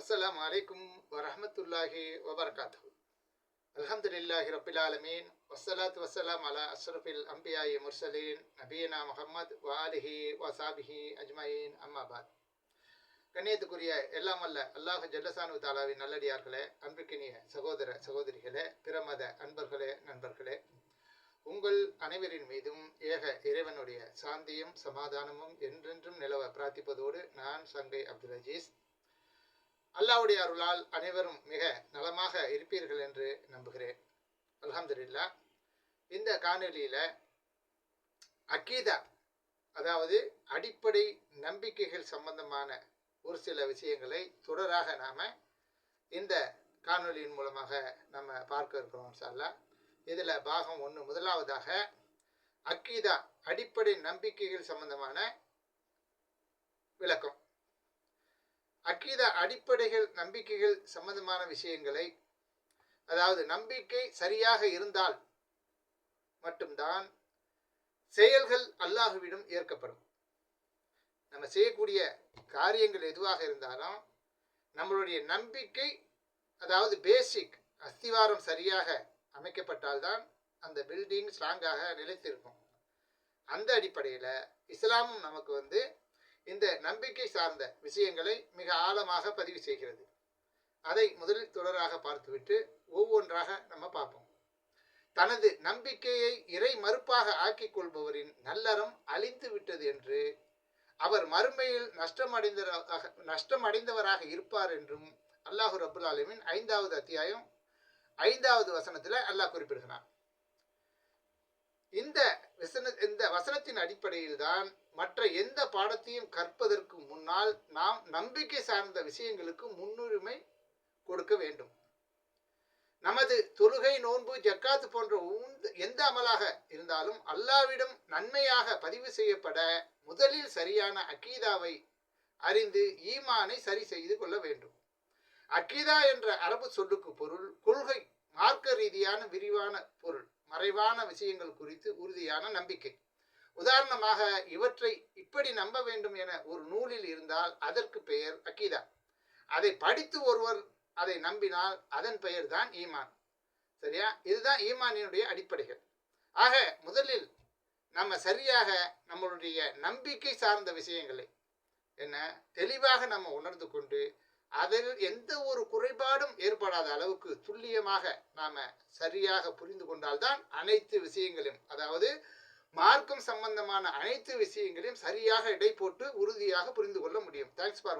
அஸ்லாம் அலைக்கும் வரமத்துல்லாஹி வபர்காத்து அல்ஹம்துலில்லாஹி ரப்பில் ஆலமீன். வசலாத் வசலாம் அலா அஸ்ரஃபில் அம்பியாயி முர்சலீன். நபீனா முகமது வாலிஹி வசாபிஹி அஜ்மாயின். அம்மாபாத் கண்ணியத்துக்குரிய எல்லாம் அல்ல அல்லாஹ் ஜல்லசானு தாலாவின் நல்லடியார்களே அன்புக்கினிய சகோதர சகோதரிகளே பிரமத அன்பர்களே நண்பர்களே உங்கள் அனைவரின் மீதும் ஏக இறைவனுடைய சாந்தியும் சமாதானமும் என்றென்றும் நிலவ பிரார்த்திப்பதோடு நான் சங்கை அப்துல் அஜீஸ். அல்லாவுடைய அருளால் அனைவரும் மிக நலமாக இருப்பீர்கள் என்று நம்புகிறேன். அலமதுல்லா இந்த காணொலியில் அக்கீதா அதாவது அடிப்படை நம்பிக்கைகள் சம்பந்தமான ஒரு சில விஷயங்களை தொடராக நாம் இந்த காணொலியின் மூலமாக நம்ம பார்க்க இருக்கிறோம் சார்லா இதில் பாகம் ஒன்று முதலாவதாக அக்கீதா அடிப்படை நம்பிக்கைகள் சம்பந்தமான விளக்கம். அக்கீதா அடிப்படைகள் நம்பிக்கைகள் சம்பந்தமான விஷயங்களை அதாவது நம்பிக்கை சரியாக இருந்தால் மட்டும்தான் செயல்கள் அல்லாஹுவிடம் ஏற்கப்படும். நம்ம செய்யக்கூடிய காரியங்கள் எதுவாக இருந்தாலும் நம்மளுடைய நம்பிக்கை அதாவது பேசிக் அஸ்திவாரம் சரியாக அமைக்கப்பட்டால்தான் அந்த பில்டிங் ஸ்ட்ராங்காக நிலைத்திருக்கும். அந்த அடிப்படையில் இஸ்லாமும் நமக்கு வந்து இந்த நம்பிக்கை சார்ந்த விஷயங்களை மிக ஆழமாக பதிவு செய்கிறது. அதை முதலில் தொடராக பார்த்துவிட்டு ஒவ்வொன்றாக நம்ம பார்ப்போம். தனது நம்பிக்கையை இறை மறுப்பாக ஆக்கிக் கொள்பவரின் நல்லறம் அழிந்து விட்டது என்று அவர் மறுமையில் நஷ்டமடைந்தவராக நஷ்டமடைந்தவராக இருப்பார் என்றும் அல்லாஹு ரபுல் ஆலமின் ஐந்தாவது அத்தியாயம் ஐந்தாவது வசனத்தில் அல்லாஹ் குறிப்பிடுகிறான். இந்த வசன இந்த வசனத்தின் அடிப்படையில் தான் மற்ற எந்த பாடத்தையும் கற்பதற்கு முன்னால் நாம் நம்பிக்கை சார்ந்த விஷயங்களுக்கு முன்னுரிமை கொடுக்க வேண்டும். நமது தொழுகை நோன்பு ஜக்காத்து போன்ற எந்த அமலாக இருந்தாலும் அல்லாவிடம் நன்மையாக பதிவு செய்யப்பட முதலில் சரியான அக்கீதாவை அறிந்து ஈமானை சரி செய்து கொள்ள வேண்டும். அக்கீதா என்ற அரபு சொல்லுக்கு பொருள் கொள்கை மார்க்க ரீதியான விரிவான பொருள். மறைவான விஷயங்கள் குறித்து உறுதியான நம்பிக்கை. உதாரணமாக இவற்றை இப்படி நம்ப வேண்டும் என ஒரு நூலில் இருந்தால் அதற்கு பெயர் அக்கீதா அதை படித்து ஒருவர் அதை நம்பினால் அதன் பெயர் தான் ஈமான். சரியா? இதுதான் ஈமானினுடைய அடிப்படைகள். ஆக முதலில் நம்ம சரியாக நம்மளுடைய நம்பிக்கை சார்ந்த விஷயங்களை என்ன தெளிவாக நம்ம உணர்ந்து கொண்டு அதில் எந்த ஒரு குறைபாடும் ஏற்படாத அளவுக்கு துல்லியமாக நாம சரியாக புரிந்து கொண்டால்தான் அனைத்து விஷயங்களையும் அதாவது மார்க்கம் சம்பந்தமான அனைத்து விஷயங்களையும் சரியாக இடை போட்டு உறுதியாக புரிந்து கொள்ள முடியும். Thanks for